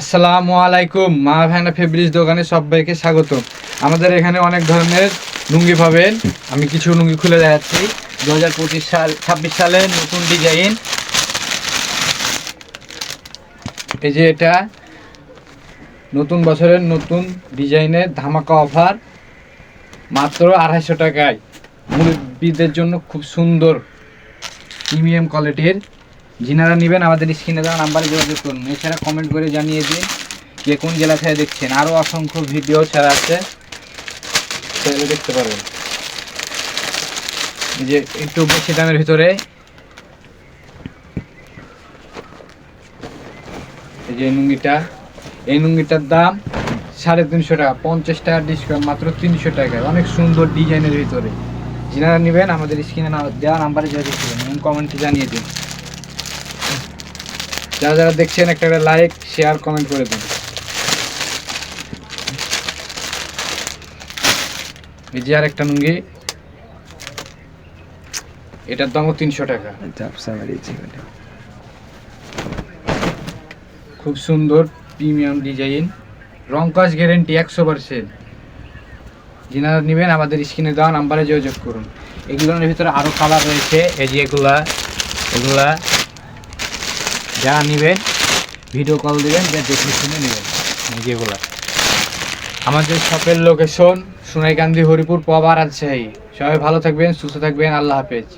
আসসালামু আলাইকুম, মা ভ্যানা ফেব্রিজ দোকানে সবাইকে স্বাগত। আমাদের এখানে অনেক ধরনের লুঙ্গি পাবেন। আমি কিছু লুঙ্গি খুলে দেখাচ্ছি। দু হাজার পঁচিশ সাল, ছাব্বিশ সালের নতুন ডিজাইন এই যে এটা নতুন বছরের নতুন ডিজাইনের ধামাকা অফার মাত্র আড়াইশো টাকায়। মুরব্বীদের জন্য খুব সুন্দর প্রিমিয়াম কোয়ালিটির যিনারা নেবেন আমাদের স্ক্রিনে দেওয়া নাম্বারে যোগাযোগ করুন। এছাড়া কমেন্ট করে জানিয়ে দিন যে কোন জেলা থেকে দেখছেন। আরও অসংখ্য ভিডিও ছাড়া আছে। সেগুলো দেখতে পারবেন। যে একটু বেশি দামের ভিতরে। এই যে লুঙ্গিটা। এই লুঙ্গিটার দাম সাড়ে তিনশো টাকা, পঞ্চাশ টাকা ডিসকাউন্ট মাত্র তিনশো টাকায় অনেক সুন্দর ডিজাইনের ভিতরে। যিনারা নেবেন আমাদের স্ক্রিনে দেওয়া নাম্বারে যোগাযোগ করুন এবং কমেন্টে জানিয়ে দিন। যারা যারা দেখছেন, একটা একটা লাইক শেয়ার কমেন্ট করে দিন। এই যে আর একটা লুঙ্গি। এটার দামও তিনশো টাকা। খুব সুন্দর প্রিমিয়াম ডিজাইন রং কাজ গ্যারেন্টি একশো পার্সেন্ট যিনারা নেবেন, আমাদের স্ক্রিনে দেওয়া নাম্বারে যোগাযোগ করুন। এগুলোর ভিতরে আরও কালার রয়েছে। এই যে এগুলা এগুলা। যারা নেবেন ভিডিও কল দিবেন, যা দেখে শুনে নেবেন। যেগুলো আমাদের শপের লোকেশন সোনাইকান্দি হরিপুর পাবার রাজশাহী সবাই ভালো থাকবেন, সুস্থ থাকবেন, আল্লাহ হাফেজ।